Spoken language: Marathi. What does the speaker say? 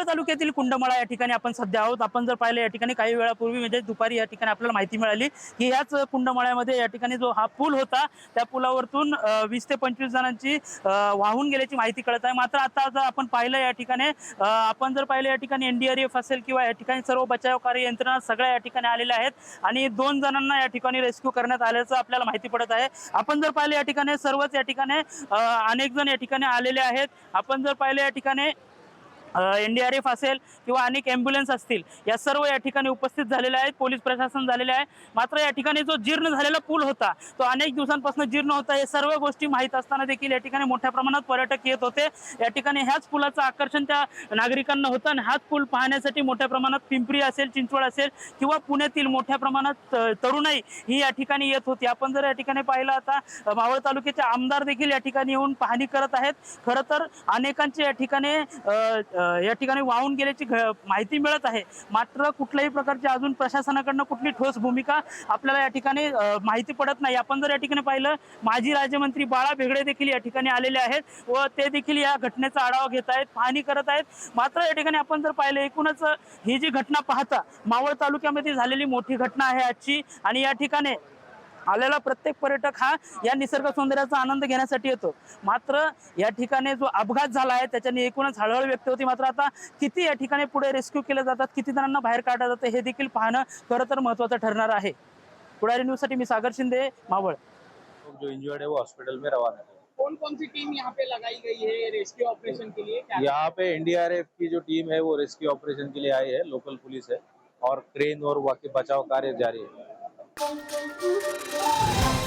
मावळ तालुक्यातील कुंडमळा या ठिकाणी आपण सध्या आहोत आपण जर पाहिलं या ठिकाणी काही वेळापूर्वी म्हणजे दुपारी या ठिकाणी आपल्याला माहिती मिळाली की याच कुंडमळ्यामध्ये या ठिकाणी जो हा पूल होता त्या पुलावरतून वीस ते पंचवीस जणांची वाहून गेल्याची माहिती कळत आहे मात्र आता जर आपण पाहिलं या ठिकाणी आपण जर पाहिलं या ठिकाणी एनडीआरएफ असेल किंवा या ठिकाणी सर्व बचावकारी यंत्रणा सगळ्या या ठिकाणी आलेल्या आहेत आणि दोन जणांना या ठिकाणी रेस्क्यू करण्यात आल्याचं आपल्याला माहिती पडत आहे आपण जर पाहिलं या ठिकाणी सर्वच या ठिकाणी अनेक जण या ठिकाणी आलेले आहेत आपण जर पाहिलं या ठिकाणी एन डी आर एफ असेल किंवा अनेक ॲम्ब्युलन्स असतील या सर्व या ठिकाणी उपस्थित झालेले आहेत. पोलीस प्रशासन झालेले आहे. मात्र या ठिकाणी जो जीर्ण झालेला पूल होता तो अनेक दिवसांपासून जीर्ण होता. हे सर्व गोष्टी माहीत असताना देखील या ठिकाणी मोठ्या प्रमाणात पर्यटक येत होते. या ठिकाणी ह्याच पुलाचं आकर्षण त्या नागरिकांना होतं आणि हाच पूल पाहण्यासाठी मोठ्या प्रमाणात पिंपरी असेल चिंचवड असेल किंवा पुण्यातील मोठ्या प्रमाणात तरुणाई ही या ठिकाणी येत होती. आपण जर या ठिकाणी पाहिलं आता मावळ तालुक्याचे आमदार देखील या ठिकाणी येऊन पाहणी करत आहेत. खरं तर अनेकांचे या ठिकाणी या ठिकाणी वाहून गेल्याची घ- माहिती मिळत आहे. मात्र कुठल्याही प्रकारची अजून प्रशासनाकडनं कुठली ठोस भूमिका आपल्याला या ठिकाणी माहिती पडत नाही. आपण जर या ठिकाणी पाहिलं माजी राज्यमंत्री बाळा भेगडे देखील या ठिकाणी आलेले आहेत व ते देखील या घटनेचा आढावा घेत आहेत पाहणी करत आहेत. मात्र या ठिकाणी आपण जर पाहिलं एकूणच ही जी घटना पाहता मावळ तालुक्यामध्ये झालेली मोठी घटना आहे आजची. आणि या ठिकाणी आलेला प्रत्येक पर्यटक हा या निसर्ग सौंदर्याचा आनंद घेण्यासाठी येतो. मात्र या ठिकाणी जो अपघात झाला आहे त्याच्याने एकूणच हळहळ व्यक्त होती. मात्र आता किती या ठिकाणी पुढे रेस्क्यू केले जातात किती जणांना बाहेर काढलं जातं हे देखील पाहणं खरं तर महत्वाचं ठरणार आहे. पुढारी न्यूजसाठी मी सागर शिंदे मावळ. जो इंजर्ड है वो हॉस्पिटल में रवाना है. कौन कौन सी टीम यहाँ पे लगाई गई है रेस्क्यू ऑपरेशन के लिए? क्या यहाँ पे एनडीआरएफ की जो टीम है वो रेस्क्यू ऑपरेशन के लिए आई है लोकल पुलिस है और क्रेन और बाकी बचाव कार्य जारी है। Bom, bom, bom, bom.